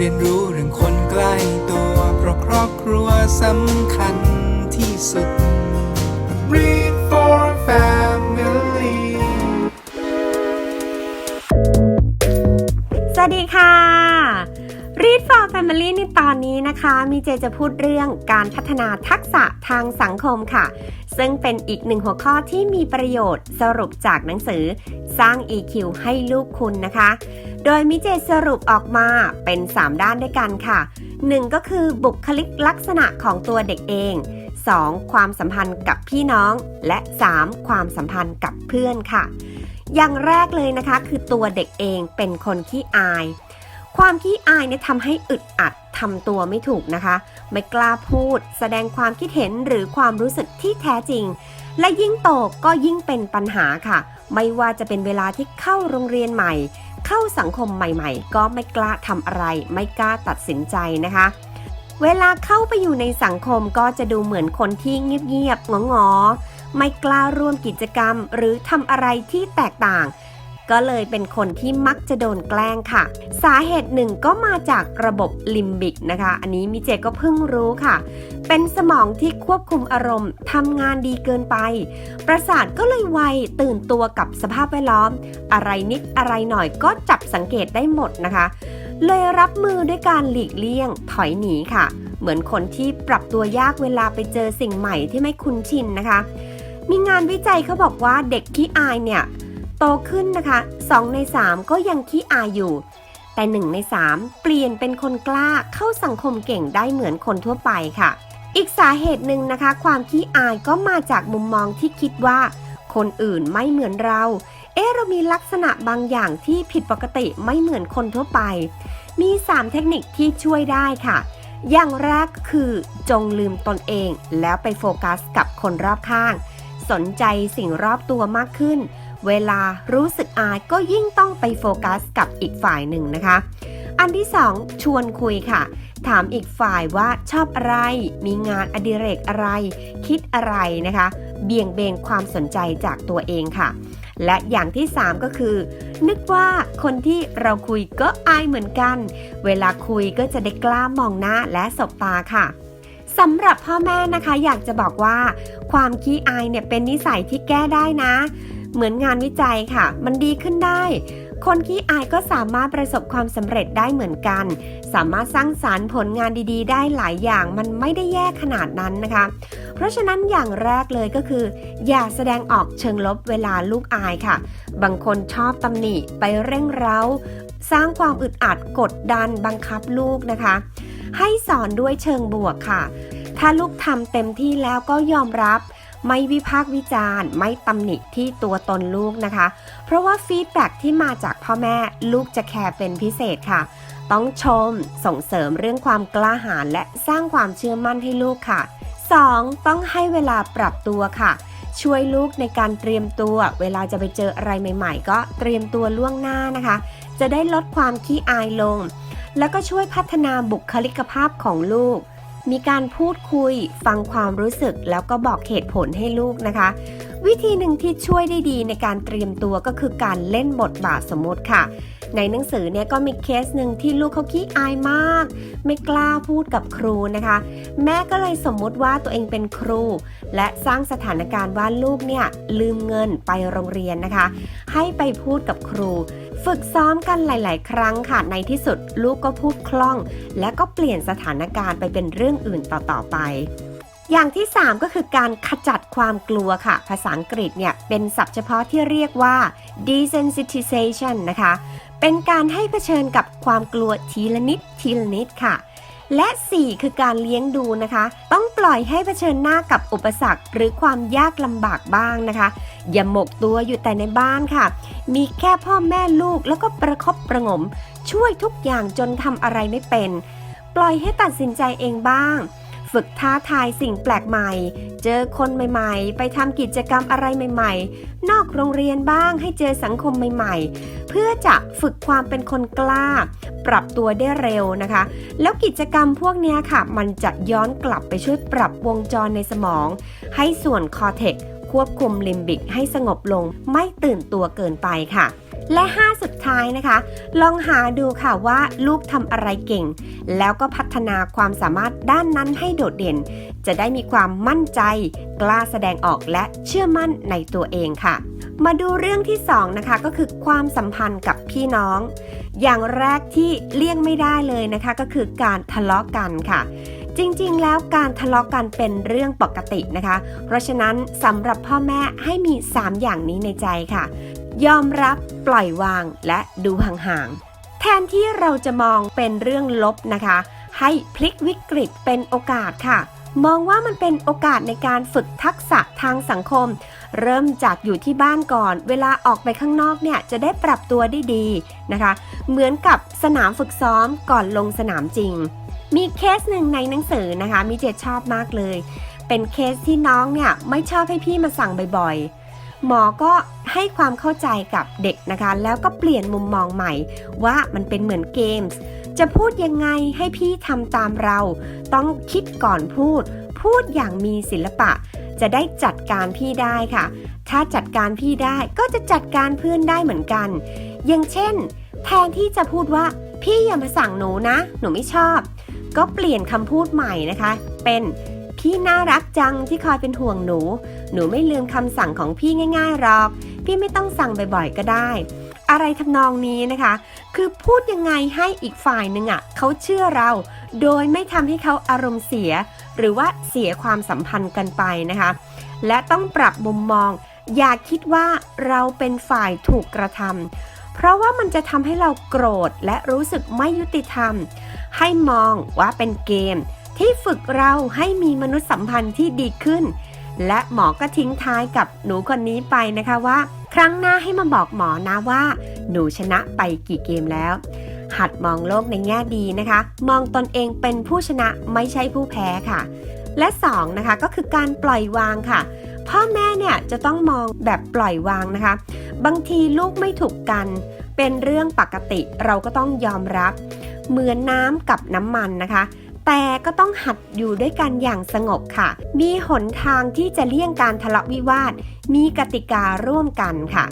เรียนรู้เรื่องคนใกล้ตัว เพราะครอบครัวสำคัญที่สุด Read for Family สวัสดีค่ะ Read for Family ในตอนนี้นะคะ มีเจจะพูดเรื่องการพัฒนาทักษะทางสังคมค่ะ ซึ่งเป็นอีกหนึ่งหัวข้อที่มีประโยชน์สรุปจากหนังสือ สร้าง EQ ให้ลูกคุณนะคะ โดยมิเจสรุปออกมาเป็น 3 ด้านด้วยกันค่ะ 1 ก็คือบุคลิกลักษณะของตัวเด็กเอง 2. ความสัมพันธ์กับพี่น้อง และ 3. ความสัมพันธ์กับเพื่อนค่ะ อย่างแรกเลยนะคะ คือตัวเด็กเองเป็นคนขี้อาย ความขี้อายเนี่ยทำให้อึดอัดทำตัวไม่ถูกนะคะ ไม่กล้าพูด แสดงความคิดเห็นหรือความรู้สึกที่แท้จริง และยิ่งโตก็ยิ่งเป็นปัญหาค่ะ ไม่ว่าจะเป็นเวลาที่เข้าโรงเรียนใหม่ เข้าสังคมใหม่ๆ ก็ไม่กล้าทำอะไร ไม่กล้าตัดสินใจนะคะ เวลาเข้าไปอยู่ในสังคมก็จะดูเหมือนคนที่เงียบๆงอๆไม่กล้าร่วมกิจกรรม หรือทำอะไรที่แตกต่าง ก็เลยเป็นคนที่มักจะโดนแกล้งค่ะ สาเหตุหนึ่งก็มาจากระบบลิมบิกนะคะ อันนี้มิเจก็เพิ่งรู้ค่ะ เป็นสมองที่ควบคุมอารมณ์ทำงานดีเกินไป ประสาทก็เลยไวตื่นตัวกับสภาพแวดล้อม อะไรนิดอะไรหน่อยก็จับสังเกตได้หมดนะคะ เลยรับมือด้วยการหลีกเลี่ยง ถอยหนีค่ะ เหมือนคนที่ปรับตัวยากเวลาไปเจอสิ่งใหม่ที่ไม่คุ้นชินนะคะ มีงานวิจัยเขาบอกว่าเด็กขี้อายเนี่ย โตขึ้นนะคะ 2 ใน 3 ก็ยังขี้อายอยู่ แต่ 1 ใน 3 เปลี่ยนเป็นคนกล้าเข้าสังคมเก่งได้เหมือนคนทั่วไปค่ะ อีกสาเหตุหนึ่งนะคะ ความขี้อายก็มาจากมุมมองที่คิดว่า คนอื่นไม่เหมือนเรา เอ๊ะเรามีลักษณะบางอย่างที่ผิดปกติไม่เหมือนคนทั่วไป มี 3 เทคนิคที่ช่วยได้ค่ะ อย่างแรกคือจงลืมตนเอง แล้วไปโฟกัสกับคนรอบข้าง สนใจสิ่งรอบตัวมากขึ้น เวลารู้สึกอายก็ยิ่งต้องไปโฟกัสกับอีกฝ่ายหนึ่งนะคะ อันที่ 2 ชวนคุยค่ะ ถามอีกฝ่ายว่าชอบอะไร มีงานอดิเรกอะไร คิดอะไรนะคะ เบี่ยงเบนความสนใจจากตัวเองค่ะ และอย่างที่ 3 ก็คือ นึกว่าคนที่เราคุยก็อายเหมือนกัน เวลาคุยก็จะได้กล้ามองหน้าและสบตาค่ะสำหรับพ่อแม่นะคะอยากจะบอกว่า ความขี้อายเนี่ยเป็นนิสัยที่แก้ได้นะ เหมือนงานวิจัยค่ะ มันดีขึ้นได้ คนขี้อายก็สามารถประสบความสำเร็จได้เหมือนกัน สามารถสร้างสารรค์ผลงานดีๆ ได้หลายอย่างมันไม่ได้แย่ขนาดนั้นนะคะ เพราะฉะนั้นอย่างแรกเลยก็คือ อย่าแสดงออกเชิงลบเวลาลูกอายค่ะ บางคนชอบตำหนิไปเร่งเร้า สร้างความอึดอัดกดดันบังคับลูกนะคะ ให้สอนด้วยเชิงบวกค่ะ ถ้าลูกทำเต็มที่แล้วก็ยอมรับ ไม่วิพากษ์วิจารณ์ ไม่ตำหนิที่ตัวตนลูกนะคะ เพราะว่าฟีดแบ็ที่มาจากพ่อแม่ลูกจะแคร์เป็นพิเศษค่ะ ต้องชมส่งเสริมเรื่องความกล้าหาญและสร้างความเชื่อมั่นให้ลูกค่ะ 2. ต้องให้เวลาปรับตัวค่ะ ช่วยลูกในการเตรียมตัว เวลาจะไปเจออะไรใหม่ ๆ ก็เตรียมตัวล่วงหน้านะคะ จะได้ลดความขี้อายลง แล้วก็ช่วยพัฒนาบุคลิกภาพของลูก มีการพูดคุย ฟังความรู้สึกแล้วก็บอกเหตุผลให้ลูกนะคะ วิธีหนึ่งที่ช่วยได้ดีในการเตรียมตัวก็คือการเล่นบทบาทสมมติค่ะ ในหนังสือเนี่ยก็มีเคสหนึ่งที่ลูกเขาขี้อายมาก ไม่กล้าพูดกับครูนะคะ แม่ก็เลยสมมุติว่าตัวเองเป็นครู และสร้างสถานการณ์ว่าลูกเนี่ยลืมเงินไปโรงเรียนนะคะ ให้ไปพูดกับครู ฝึกซ้อมกันหลาย ๆ ครั้งค่ะ ในที่สุดลูกก็พูดคล่อง และก็เปลี่ยนสถานการณ์ไปเป็นเรื่องอื่นต่อ ๆ ไปอย่างที่ 3 ก็คือการขจัดความกลัวค่ะ ภาษาอังกฤษเนี่ย เป็นศัพท์เฉพาะที่เรียกว่า desensitization นะคะ เป็นการให้เผชิญกับความกลัวทีละนิดทีละนิดค่ะ และ 4 คือการเลี้ยงดูนะคะ ต้องปล่อยให้เผชิญหน้ากับอุปสรรค หรือความยากลำบากบ้างนะคะ อย่าหมกตัวอยู่แต่ในบ้านค่ะ มีแค่พ่อแม่ลูกแล้วก็ประคบประงม ช่วยทุกอย่างจนทำอะไรไม่เป็น ปล่อยให้ตัดสินใจเองบ้าง ฝึกท้าทายสิ่งแปลกใหม่ เจอคนใหม่ๆ ไปทำกิจกรรมอะไรใหม่ๆ นอกโรงเรียนบ้างให้เจอสังคมใหม่ๆ เพื่อจะฝึกความเป็นคนกล้า ปรับตัวได้เร็วนะคะ แล้วกิจกรรมพวกนี้ค่ะ มันจะย้อนกลับไปช่วยปรับวงจรในสมอง ให้ส่วนคอเทกควบคุมลิมบิกให้สงบลงไม่ตื่นตัวเกินไปค่ะ และ 5 สุดท้ายนะคะ ลองหาดูค่ะว่าลูกทำอะไรเก่ง แล้วก็พัฒนาความสามารถด้านนั้นให้โดดเด่น จะได้มีความมั่นใจ กล้าแสดงออกและเชื่อมั่นในตัวเองค่ะ มาดูเรื่องที่ 2 นะคะก็คือความสัมพันธ์กับพี่น้อง อย่างแรกที่เลี่ยงไม่ได้เลยนะคะ ก็คือการทะเลาะกันค่ะจริงๆ แล้วการทะเลาะกันเป็นเรื่องปกตินะคะ เพราะฉะนั้นสำหรับพ่อแม่ให้มี 3 อย่างนี้ในใจค่ะ ยอมรับปล่อยวางและดูห่างๆ แทนที่เราจะมองเป็นเรื่องลบนะคะ ให้พลิกวิกฤตเป็นโอกาสค่ะ มองว่ามันเป็นโอกาสในการฝึกทักษะทางสังคม เริ่มจากอยู่ที่บ้านก่อน เวลาออกไปข้างนอกเนี่ยจะได้ปรับตัวได้ดีนะคะ เหมือนกับสนามฝึกซ้อมก่อนลงสนามจริง มีเคสหนึ่งในหนังสือนะคะมิเจชอบมากเลย เป็นเคสที่น้องเนี่ยไม่ชอบให้พี่มาสั่งบ่อยๆ หมอก็ให้ความเข้าใจกับเด็กนะคะ แล้วก็เปลี่ยนมุมมองใหม่ ว่ามันเป็นเหมือนเกมส์จะพูดยังไงให้พี่ทำตามเรา ต้องคิดก่อนพูด พูดอย่างมีศิลปะ จะได้จัดการพี่ได้ค่ะ ถ้าจัดการพี่ได้ก็จะจัดการเพื่อนได้เหมือนกัน อย่างเช่น แทนที่จะพูดว่า พี่อย่ามาสั่งหนูนะ หนูไม่ชอบ ก็เปลี่ยนคำพูดใหม่นะคะ เป็น พี่น่ารักจังที่คอยเป็นห่วงหนู หนูไม่ลืมคำสั่งของพี่ง่ายๆหรอก พี่ไม่ต้องสั่งบ่อยๆก็ได้ อะไรทำนองนี้นะคะ คือพูดยังไงให้อีกฝ่ายหนึ่งอะ่ะเขาเชื่อเรา โดยไม่ทำให้เขาอารมณ์เสีย หรือว่าเสียความสัมพันธ์กันไปนะคะ และต้องปรับมุมมอง อย่าคิดว่าเราเป็นฝ่ายถูกกระทำเพราะว่ามันจะทำให้เราโกรธและรู้สึกไม่ยุติธรรม ให้มองว่าเป็นเกม ที่ฝึกเราให้มีมนุษยสัมพันธ์ที่ดีขึ้น และหมอก็ทิ้งท้ายกับหนูคนนี้ไปนะคะว่า ครั้งหน้าให้มาบอกหมอนะว่า หนูชนะไปกี่เกมแล้ว หัดมองโลกในแง่ดีนะคะ มองตนเองเป็นผู้ชนะไม่ใช่ผู้แพ้ค่ะ และ2นะคะก็คือการปล่อยวางค่ะพ่อแม่เนี่ยจะต้องมองแบบปล่อยวางนะคะ บางทีลูกไม่ถูกกัน เป็นเรื่องปกติเราก็ต้องยอมรับ เหมือนน้ำกับน้ำมันนะคะ แต่ก็ต้องหัดอยู่ด้วยกันอย่างสงบค่ะ มีหนทางที่จะเลี่ยงการทะเลาะวิวาท มีกติการ่วมกันค่ะ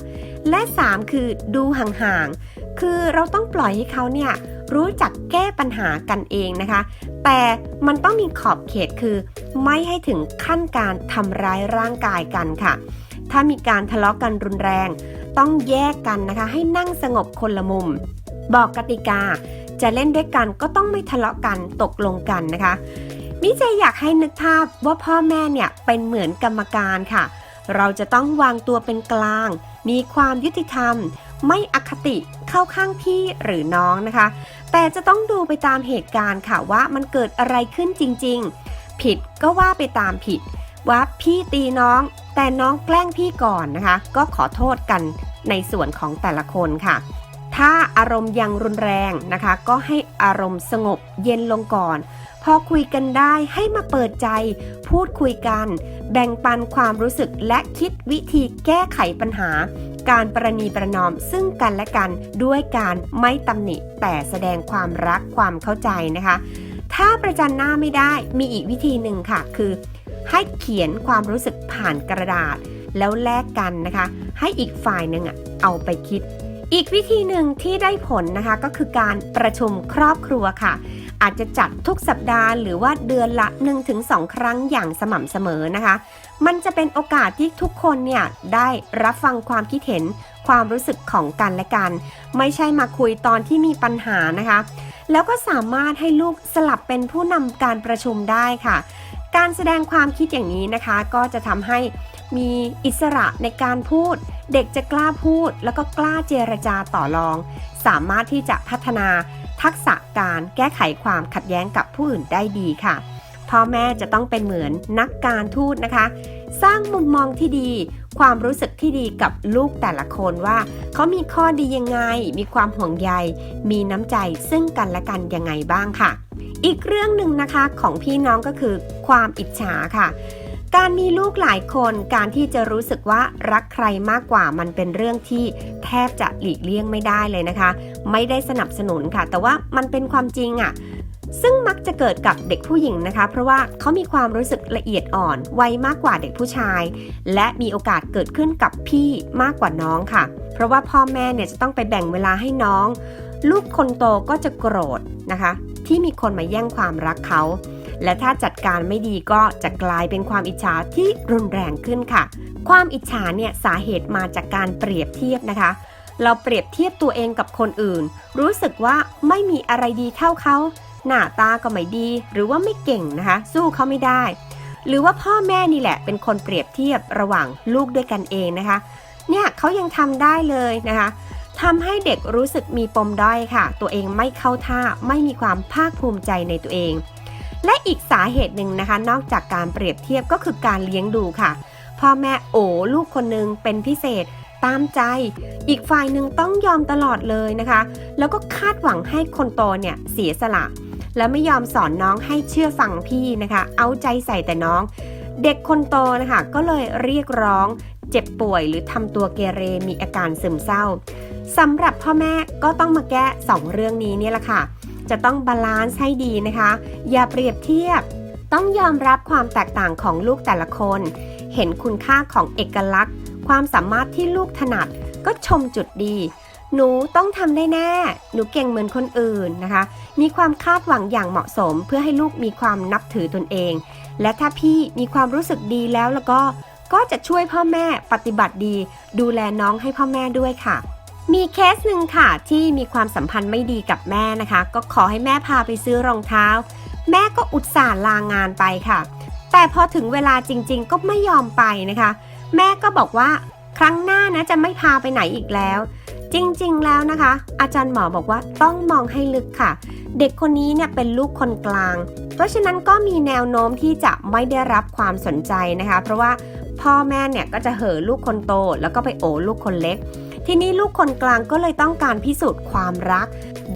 และ 3 คือดูห่างๆ คือเราต้องปล่อยให้เขาเนี่ยรู้จักแก้ปัญหากันเองนะคะ แต่มันต้องมีขอบเขตคือ ไม่ให้ถึงขั้นการทำร้ายร่างกายกันค่ะ ถ้ามีการทะเลาะกันรุนแรง ต้องแยกกันนะคะ ให้นั่งสงบคนละมุม บอกกติกา จะเล่นด้วยกันก็ต้องไม่ทะเลาะกันตกลงกันนะคะมิเจอยากให้นึกภาพว่าพ่อแม่เนี่ยเป็นเหมือนกรรมการค่ะ เราจะต้องวางตัวเป็นกลาง มีความยุติธรรม ไม่อคติเข้าข้างพี่หรือน้องนะคะ แต่จะต้องดูไปตามเหตุการณ์ค่ะว่ามันเกิดอะไรขึ้นจริง ๆ ผิดก็ว่าไปตามผิด ว่าพี่ตีน้องแต่น้องแกล้งพี่ก่อนนะคะ ก็ขอโทษกันในส่วนของแต่ละคนค่ะ ถ้าอารมณ์ยังรุนแรงนะคะ ก็ให้อารมณ์สงบเย็นลงก่อน พอคุยกันได้ให้มาเปิดใจ พูดคุยกัน แบ่งปันความรู้สึกและคิดวิธีแก้ไขปัญหา การประนีประนอมซึ่งกันและกันด้วยการไม่ตำหนิ แต่แสดงความรักความเข้าใจนะคะ ถ้าประจันหน้าไม่ได้มีอีกวิธีหนึ่งค่ะ คือ ให้เขียนความรู้สึกผ่านกระดาษ แล้วแลกกันนะคะ ให้อีกฝ่ายหนึ่งอะเอาไปคิด อีกวิธีหนึ่งที่ได้ผลนะคะก็คือการประชุมครอบครัวค่ะ อาจจะจัดทุกสัปดาห์หรือว่าเดือนละ 1-2 ครั้งอย่างสม่ำเสมอนะคะ มันจะเป็นโอกาสที่ทุกคนเนี่ยได้รับฟังความคิดเห็นความรู้สึกของกันและกัน ไม่ใช่มาคุยตอนที่มีปัญหานะคะ แล้วก็สามารถให้ลูกสลับเป็นผู้นำการประชุมได้ค่ะ การแสดงความคิดอย่างนี้นะคะ ก็จะทำให้ มีอิสระในการพูด เด็กจะกล้าพูด แล้วก็กล้าเจรจาต่อรอง สามารถที่จะพัฒนาทักษะการแก้ไขความขัดแย้งกับผู้อื่นได้ดีค่ะ พ่อแม่จะต้องเป็นเหมือนนักการทูตนะคะ สร้างมุมมองที่ดี ความรู้สึกที่ดีกับลูกแต่ละคนว่าเขามีข้อดียังไง มีความห่วงใย มีน้ำใจซึ่งกันและกันยังไงบ้างค่ะ อีกเรื่องหนึ่งนะคะของพี่น้องก็คือความอิจฉาค่ะ การมีลูกหลายคนการที่จะรู้สึกว่ารักใครมากกว่ามันเป็นเรื่องที่แทบจะหลีกเลี่ยงไม่ได้เลยนะคะ ไม่ได้สนับสนุนค่ะ แต่ว่ามันเป็นความจริงอะ่ะซึ่งมักจะเกิดกับเด็กผู้หญิงนะคะ เพราะว่าเขามีความรู้สึกละเอียดอ่อนไวมากกว่าเด็กผู้ชาย และมีโอกาสเกิดขึ้นกับพี่มากกว่าน้องค่ะ เพราะว่าพ่อแม่เนี่ยจะต้องไปแบ่งเวลาให้น้อง ลูกคนโตก็จะโกรธนะคะ ที่มีคนมาแย่งความรักเขา และถ้าจัดการไม่ดีก็จะกลายเป็นความอิจฉาที่รุนแรงขึ้นค่ะ ความอิจฉาเนี่ยสาเหตุมาจากการเปรียบเทียบนะคะ เราเปรียบเทียบตัวเองกับคนอื่น รู้สึกว่าไม่มีอะไรดีเท่าเขาหน้าตาก็ไม่ดี หรือว่าไม่เก่งนะคะ สู้เขาไม่ได้ หรือว่าพ่อแม่นี่แหละ เป็นคนเปรียบเทียบระหว่างลูกด้วยกันเองนะคะ เนี่ยเขายังทำได้เลยนะคะทำให้เด็กรู้สึกมีปมด้อยค่ะ ตัวเองไม่เข้าท่าไม่มีความภาคภูมิใจในตัวเอง และอีกสาเหตุหนึ่งนะคะ นอกจากการเปรียบเทียบก็คือการเลี้ยงดูค่ะ พ่อแม่โอลูกคนหนึงเป็นพิเศษตามใจ อีกฝ่ายหนึ่งต้องยอมตลอดเลยนะคะ แล้วก็คาดหวังให้คนโตเนี่ยเสียสละ แล้วไม่ยอมสอนน้องให้เชื่อฟังพี่นะคะ เอาใจใส่แต่น้อง เด็กคนโตนะคะก็เลยเรียกร้องเจ็บป่วยหรือทำตัวเกเรมีอาการซึมเศร้าสำหรับพ่อแม่ก็ต้องมาแก้ 2 เรื่องนี้เนี่ยแหละค่ะ จะต้องบาลานซ์ให้ดีนะคะ อย่าเปรียบเทียบ ต้องยอมรับความแตกต่างของลูกแต่ละคน เห็นคุณค่าของเอกลักษณ์ ความสามารถที่ลูกถนัด ก็ชมจุดดี หนูต้องทำได้แน่ หนูเก่งเหมือนคนอื่นนะคะ มีความคาดหวังอย่างเหมาะสม เพื่อให้ลูกมีความนับถือตนเอง และถ้าพี่มีความรู้สึกดีแล้วแล้วก็ ก็จะช่วยพ่อแม่ปฏิบัติดี ดูแลน้องให้พ่อแม่ด้วยค่ะ มีเคสหนึ่งค่ะที่มีความสัมพันธ์ไม่ดีกับแม่นะคะ ก็ขอให้แม่พาไปซื้อรองเท้า แม่ก็อุตส่าห์ลางานไปค่ะ แต่พอถึงเวลาจริงๆ ก็ไม่ยอมไปนะคะ แม่ก็บอกว่าครั้งหน้านะจะไม่พาไปไหนอีกแล้ว จริงๆแล้วนะคะ อาจารย์หมอบอกว่าต้องมองให้ลึกค่ะ เด็กคนนี้เนี่ยเป็นลูกคนกลาง เพราะฉะนั้นก็มีแนวโน้มที่จะไม่ได้รับความสนใจนะคะ เพราะว่าพ่อแม่เนี่ยก็จะเห่อลูกคนโต แล้วก็ไปโอบลูกคนเล็ก ทีนี้ลูกคนกลางก็เลยต้องการพิสูจน์ความรัก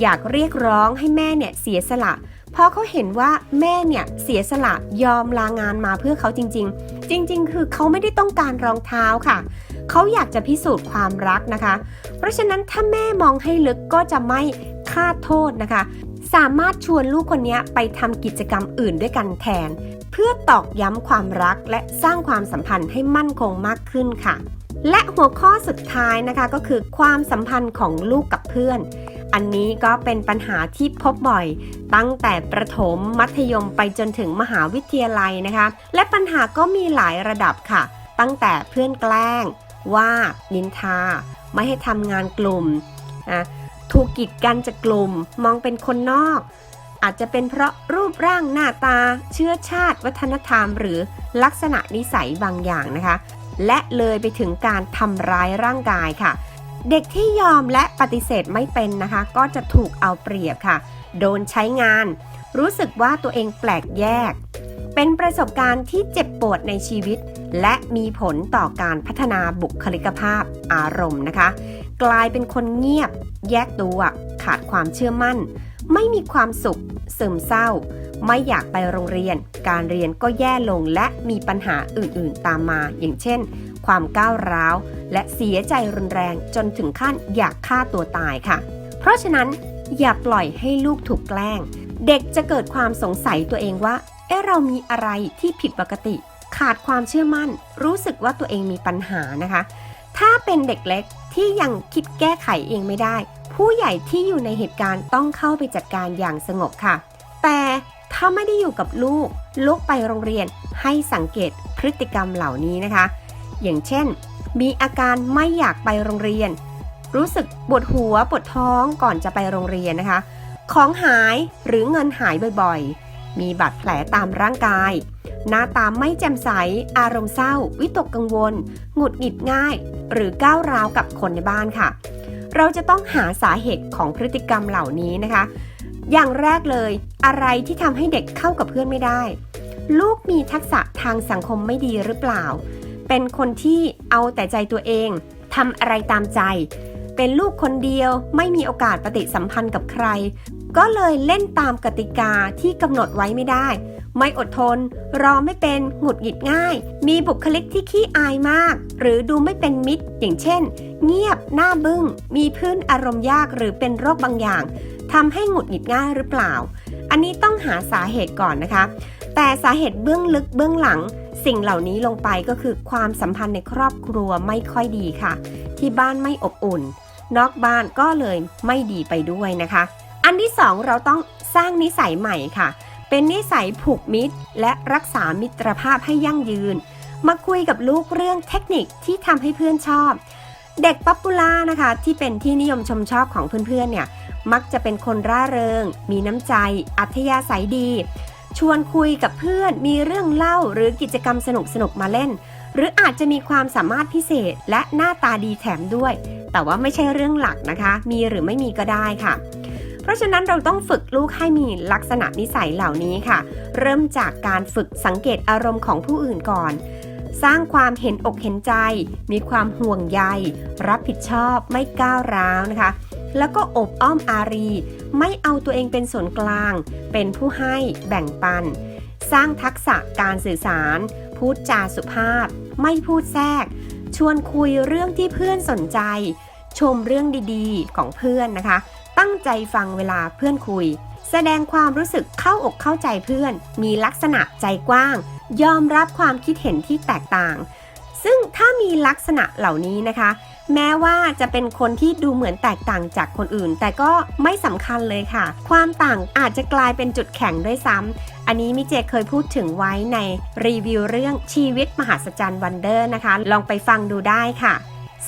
อยากเรียกร้องให้แม่เนี่ยเสียสละเพราะเขาเห็นว่าแม่เนี่ยเสียสละยอมลางานมาเพื่อเขาจริง ๆ จริง ๆ คือเขาไม่ได้ต้องการรองเท้าค่ะ เขาอยากจะพิสูจน์ความรักนะคะ เพราะฉะนั้นถ้าแม่มองให้ลึกก็จะไม่คาดโทษนะคะ สามารถชวนลูกคนนี้ไปทำกิจกรรมอื่นด้วยกันแทน เพื่อตอกย้ำความรักและสร้างความสัมพันธ์ให้มั่นคงมากขึ้นค่ะ และหัวข้อสุดท้ายนะคะก็คือความสัมพันธ์ของลูกกับเพื่อน อันนี้ก็เป็นปัญหาที่พบบ่อย ตั้งแต่ประถมมัธยมไปจนถึงมหาวิทยาลัยนะคะ และปัญหาก็มีหลายระดับค่ะ ตั้งแต่เพื่อนแกล้ง ว่านินทา ไม่ให้ทำงานกลุ่มอะถูกกีดกันจากกลุ่ม มองเป็นคนนอก อาจจะเป็นเพราะรูปร่างหน้าตา เชื้อชาติ วัฒนธรรม หรือลักษณะนิสัยบางอย่างนะคะ และเลยไปถึงการทำร้ายร่างกายค่ะ เด็กที่ยอมและปฏิเสธไม่เป็นนะคะ ก็จะถูกเอาเปรียบค่ะ โดนใช้งาน รู้สึกว่าตัวเองแปลกแยก เป็นประสบการณ์ที่เจ็บปวดในชีวิต และมีผลต่อการพัฒนาบุคลิกภาพอารมณ์นะคะ กลายเป็นคนเงียบ แยกตัว ขาดความเชื่อมั่น ไม่มีความสุข ซึมเศร้า ไม่อยากไปโรงเรียน การเรียนก็แย่ลงและมีปัญหาอื่นๆตามมา อย่างเช่น ความก้าวร้าว และเสียใจรุนแรงจนถึงขั้นอยากฆ่าตัวตายค่ะ เพราะฉะนั้นอย่าปล่อยให้ลูกถูกแกล้ง เด็กจะเกิดความสงสัยตัวเองว่า เอ๊ะเรามีอะไรที่ผิดปกติ ขาดความเชื่อมั่น รู้สึกว่าตัวเองมีปัญหานะคะ ถ้าเป็นเด็กเล็กที่ยังคิดแก้ไขเองไม่ได้ ผู้ใหญ่ที่อยู่ในเหตุการณ์ต้องเข้าไปจัดการอย่างสงบค่ะ แต่ ถ้าไม่ได้อยู่กับลูก ลูกไปโรงเรียนให้สังเกตพฤติกรรมเหล่านี้นะคะ อย่างเช่น มีอาการไม่อยากไปโรงเรียน รู้สึกปวดหัวปวดท้องก่อนจะไปโรงเรียนนะคะ ของหายหรือเงินหายบ่อยๆ มีบาดแผลตามร่างกาย หน้าตาไม่แจ่มใส อารมณ์เศร้า วิตกกังวล หงุดหงิดง่าย หรือก้าวร้าวกับคนในบ้านค่ะ เราจะต้องหาสาเหตุของพฤติกรรมเหล่านี้นะคะ อย่างแรกเลย อะไรที่ทำให้เด็กเข้ากับเพื่อนไม่ได้ ลูกมีทักษะทางสังคมไม่ดีหรือเปล่า เป็นคนที่เอาแต่ใจตัวเองทำอะไรตามใจ เป็นลูกคนเดียวไม่มีโอกาสปฏิสัมพันธ์กับใคร ก็เลยเล่นตามกติกาที่กำหนดไว้ไม่ได้ ไม่อดทน รอไม่เป็นหงุดหงิดง่าย มีบุคลิกที่ขี้อายมาก หรือดูไม่เป็นมิตร อย่างเช่น เงียบหน้าบึ้ง มีพื้นอารมณ์ยากหรือเป็นโรคบางอย่าง ทำให้หงุดหงิดง่ายหรือเปล่า อันนี้ต้องหาสาเหตุก่อนนะคะ แต่สาเหตุเบื้องลึกเบื้องหลัง สิ่งเหล่านี้ลงไปก็คือความสัมพันธ์ในครอบครัวไม่ค่อยดีค่ะ ที่บ้านไม่อบอุ่น นอกบ้านก็เลยไม่ดีไปด้วยนะคะ อันที่สองเราต้องสร้างนิสัยใหม่ค่ะ เป็นนิสัยผูกมิตร และรักษามิตรภาพให้ยั่งยืน มาคุยกับลูกเรื่องเทคนิคที่ทำให้เพื่อนชอบ เด็กป๊อปปูล่านะคะ ที่เป็นที่นิยมชมชอบของเพื่อนๆเนี่ย มักจะเป็นคนร่าเริง มีน้ำใจ อัธยาศัยดี ชวนคุยกับเพื่อน มีเรื่องเล่าหรือกิจกรรมสนุกๆมาเล่น หรืออาจจะมีความสามารถพิเศษและหน้าตาดีแถมด้วย แต่ว่าไม่ใช่เรื่องหลักนะคะ มีหรือไม่มีก็ได้ค่ะเพราะฉะนั้นเราต้องฝึกลูกให้มีลักษณะนิสัยเหล่านี้ค่ะ เริ่มจากการฝึกสังเกตอารมณ์ของผู้อื่นก่อน สร้างความเห็นอกเห็นใจ มีความห่วงใย รับผิดชอบไม่ก้าวร้าวนะคะ แล้วก็อบอ้อมอารี ไม่เอาตัวเองเป็นส่วนกลาง เป็นผู้ให้แบ่งปัน สร้างทักษะการสื่อสาร พูดจาสุภาพ ไม่พูดแทรก ชวนคุยเรื่องที่เพื่อนสนใจ ชมเรื่องดีๆ ของเพื่อนนะคะ ตั้งใจฟังเวลาเพื่อนคุย แสดงความรู้สึกเข้าอกเข้าใจเพื่อน มีลักษณะใจกว้าง ยอมรับความคิดเห็นที่แตกต่าง ซึ่งถ้ามีลักษณะเหล่านี้นะคะ แม้ว่าจะเป็นคนที่ดูเหมือนแตกต่างจากคนอื่น แต่ก็ไม่สำคัญเลยค่ะ ความต่างอาจจะกลายเป็นจุดแข็งด้วยซ้ำอันนี้มิเจเคยพูดถึงไว้ในรีวิวเรื่องชีวิตมหัศจรรย์วันเดอร์นะคะ ลองไปฟังดูได้ค่ะ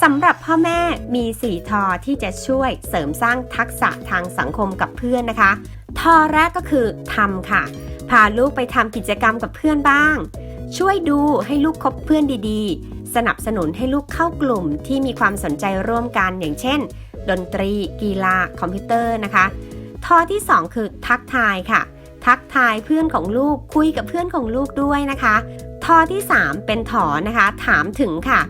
สำหรับพ่อแม่มี4ทอที่จะช่วยเสริมสร้างทักษะทางสังคมกับเพื่อนนะคะ ทอแรกก็คือทำค่ะ พาลูกไปทำกิจกรรมกับเพื่อนบ้าง ช่วยดูให้ลูกคบเพื่อนดีๆ สนับสนุนให้ลูกเข้ากลุ่มที่มีความสนใจร่วมกันอย่างเช่น ดนตรี กีฬา คอมพิวเตอร์นะคะทอที่ 2 คือทักทายค่ะ ทักทายเพื่อนของลูกคุยกับเพื่อนของลูกด้วยนะคะทอที่ 3 เป็นถอนะคะ ถามถึงค่ะ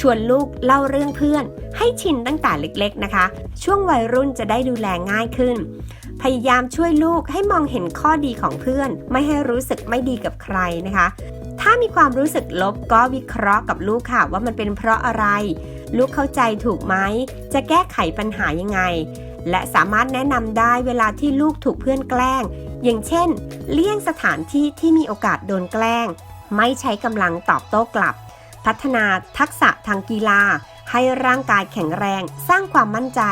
ชวนลูกเล่าเรื่องเพื่อน ให้ชินตั้งแต่เล็กๆนะคะ ช่วงวัยรุ่นจะได้ดูแลง่ายขึ้น พยายามช่วยลูกให้มองเห็นข้อดีของเพื่อน ไม่ให้รู้สึกไม่ดีกับใครนะคะ ถ้ามีความรู้สึกลบก็วิเคราะห์กับลูกค่ะ ว่ามันเป็นเพราะอะไร ลูกเข้าใจถูกไหม จะแก้ไขปัญหายังไง และสามารถแนะนำได้เวลาที่ลูกถูกเพื่อนแกล้ง อย่างเช่น เลี่ยงสถานที่ที่มีโอกาสโดนแกล้ง ไม่ใช้กำลังตอบโต้กลับ พัฒนาทักษะทางกีฬา ให้ร่างกายแข็งแรง สร้างความมั่นใจ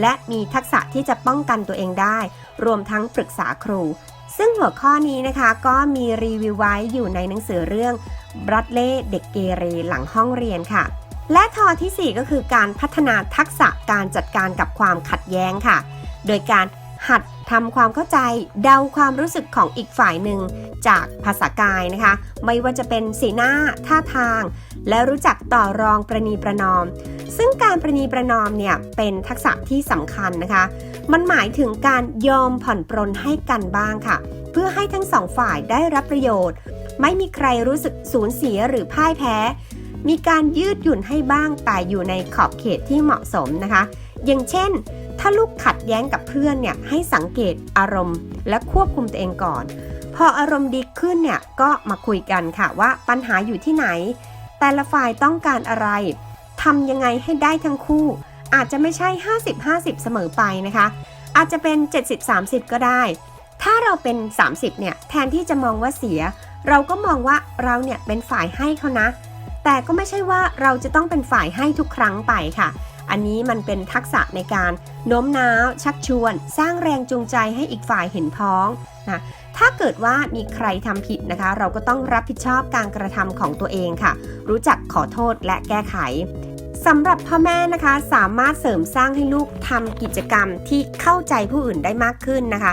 และมีทักษะที่จะป้องกันตัวเองได้ รวมทั้งปรึกษาครู ซึ่งหัวข้อนี้นะคะก็มีรีวิวไว้อยู่ในหนังสือเรื่องบรัดเล่เด็กเกเรหลังห้องเรียนค่ะ และทอทีสี่ 4 ก็คือการพัฒนาทักษะการจัดการกับความขัดแย้งค่ะ โดยการหัด ทำความเข้าใจเดาความรู้สึกของอีกฝ่ายหนึ่งจากภาษากายนะคะ ไม่ว่าจะเป็นสีหน้าท่าทาง และรู้จักต่อรองประนีประนอม ซึ่งการประนีประนอมเนี่ยเป็นทักษะที่สำคัญนะคะ มันหมายถึงการยอมผ่อนปรนให้กันบ้างค่ะ เพื่อให้ทั้งสองฝ่ายได้รับประโยชน์ ไม่มีใครรู้สึกสูญเสียหรือพ่ายแพ้ มีการยืดหยุ่นให้บ้างแต่อยู่ในขอบเขตที่เหมาะสมนะคะ อย่างเช่น ถ้าลูกขัด แย้งกับเพื่อนเนี่ยให้สังเกตอารมณ์ และควบคุมตัวเองก่อน พออารมณ์ดีขึ้นเนี่ยก็มาคุยกันค่ะว่าปัญหาอยู่ที่ไหน แต่ละฝ่ายต้องการอะไรทำยังไงให้ได้ทั้งคู่ อาจจะไม่ใช่ 50-50 เสมอไปนะคะ อาจจะเป็น 70-30 ก็ได้ ถ้าเราเป็น 30เนี่ยแทนที่จะมองว่าเสีย เราก็มองว่าเราเนี่ยเป็นฝ่ายให้เขานะ แต่ก็ไม่ใช่ว่าเราจะต้องเป็นฝ่ายให้ทุกครั้งไปค่ะ อันนี้มันเป็นทักษะในการโน้มน้าว ชักชวน สร้างแรงจูงใจให้อีกฝ่ายเห็นพ้องนะถ้าเกิดว่ามีใครทำผิดนะคะ เราก็ต้องรับผิดชอบการกระทำของตัวเองค่ะ รู้จักขอโทษและแก้ไขสำหรับพ่อแม่นะคะสามารถเสริมสร้างให้ลูกทำกิจกรรมที่เข้าใจผู้อื่นได้มากขึ้นนะคะ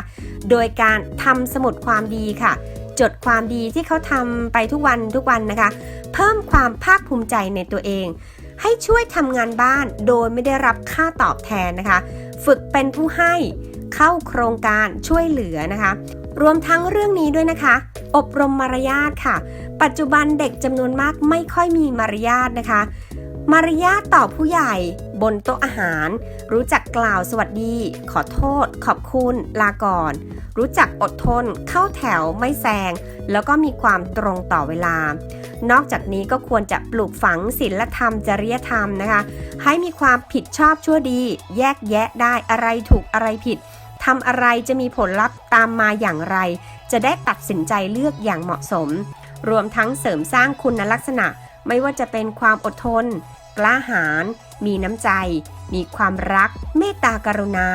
โดยการทำสมุดความดีค่ะ จดความดีที่เขาทำไปทุกวันทุกวันนะคะ เพิ่มความภาคภูมิใจในตัวเอง ให้ช่วยทำงานบ้านโดยไม่ได้รับค่าตอบแทนนะคะ ฝึกเป็นผู้ให้เข้าโครงการช่วยเหลือนะคะ รวมทั้งเรื่องนี้ด้วยนะคะ อบรมมารยาทค่ะ ปัจจุบันเด็กจำนวนมากไม่ค่อยมีมารยาทนะคะ มารยาทต่อผู้ใหญ่บนโต๊ะอาหาร รู้จักกล่าวสวัสดี ขอโทษ ขอบคุณ ลาก่อน รู้จักอดทน เข้าแถวไม่แซง แล้วก็มีความตรงต่อเวลา นอกจากนี้ก็ควรจะปลูกฝังศีลธรรมจริยธรรมนะคะ ให้มีความผิดชอบชั่วดี แยกแยะได้อะไรถูกอะไรผิดทำอะไรจะมีผลลัพธ์ตามมาอย่างไร จะได้ตัดสินใจเลือกอย่างเหมาะสม รวมทั้งเสริมสร้างคุณลักษณะ ไม่ว่าจะเป็นความอดทน กล้าหาญมีน้ำใจ มีความรัก เมตตากรุณา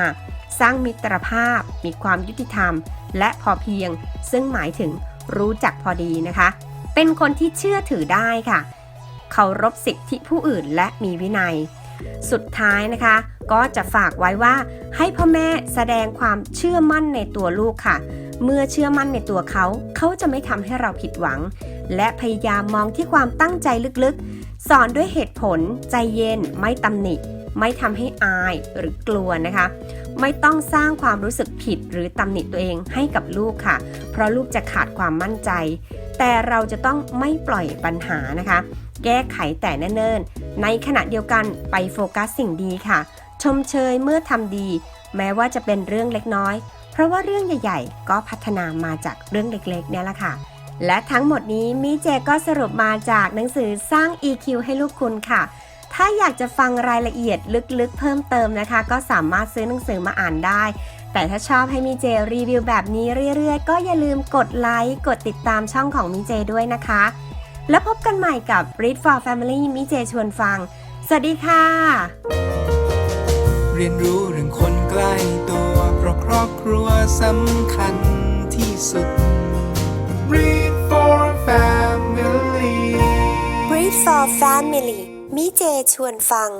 สร้างมิตรภาพ มีความยุติธรรม และพอเพียง ซึ่งหมายถึงรู้จักพอดีนะคะ เป็นคนที่เชื่อถือได้ค่ะ เคารพสิทธิผู้อื่นและมีวินัย สุดท้ายนะคะ ก็จะฝากไว้ว่าให้พ่อแม่แสดงความเชื่อมั่นในตัวลูกค่ะ เมื่อเชื่อมั่นในตัวเขา เขาจะไม่ทำให้เราผิดหวัง และพยายามมองที่ความตั้งใจลึกๆ สอนด้วยเหตุผลใจเย็นไม่ตำหนิ ไม่ทำให้อายหรือกลัวนะคะ ไม่ต้องสร้างความรู้สึกผิดหรือตำหนิตัวเองให้กับลูกค่ะ เพราะลูกจะขาดความมั่นใจ แต่เราจะต้องไม่ปล่อยปัญหานะคะ แก้ไขแต่เนิ่นๆในขณะเดียวกันไปโฟกัสสิ่งดีค่ะ ชมเชยเมื่อทำดี แม้ว่าจะเป็นเรื่องเล็กน้อย เพราะว่าเรื่องใหญ่ๆ ก็พัฒนามาจากเรื่องเล็กๆเนี่ยแหละค่ะและทั้งหมดนี้มิเจก็สรุปมาจากหนังสือสร้าง EQ ให้ลูกคุณค่ะ ถ้าอยากจะฟังรายละเอียดลึกๆ เพิ่มเติมนะคะ ก็สามารถซื้อหนังสือมาอ่านได้ แต่ถ้าชอบให้มิเจรีวิวแบบนี้เรื่อยๆ ก็อย่าลืมกดไลค์ กดติดตามช่องของมิเจด้วยนะคะ แล้วพบกันใหม่กับ Read for Family มิเจชวนฟัง สวัสดีค่ะ เรียนรู้เรื่องคนใกล้ตัว เพราะครอบครัวสำคัญที่สุด Read for Family Read for Family มิเจชวนฟัง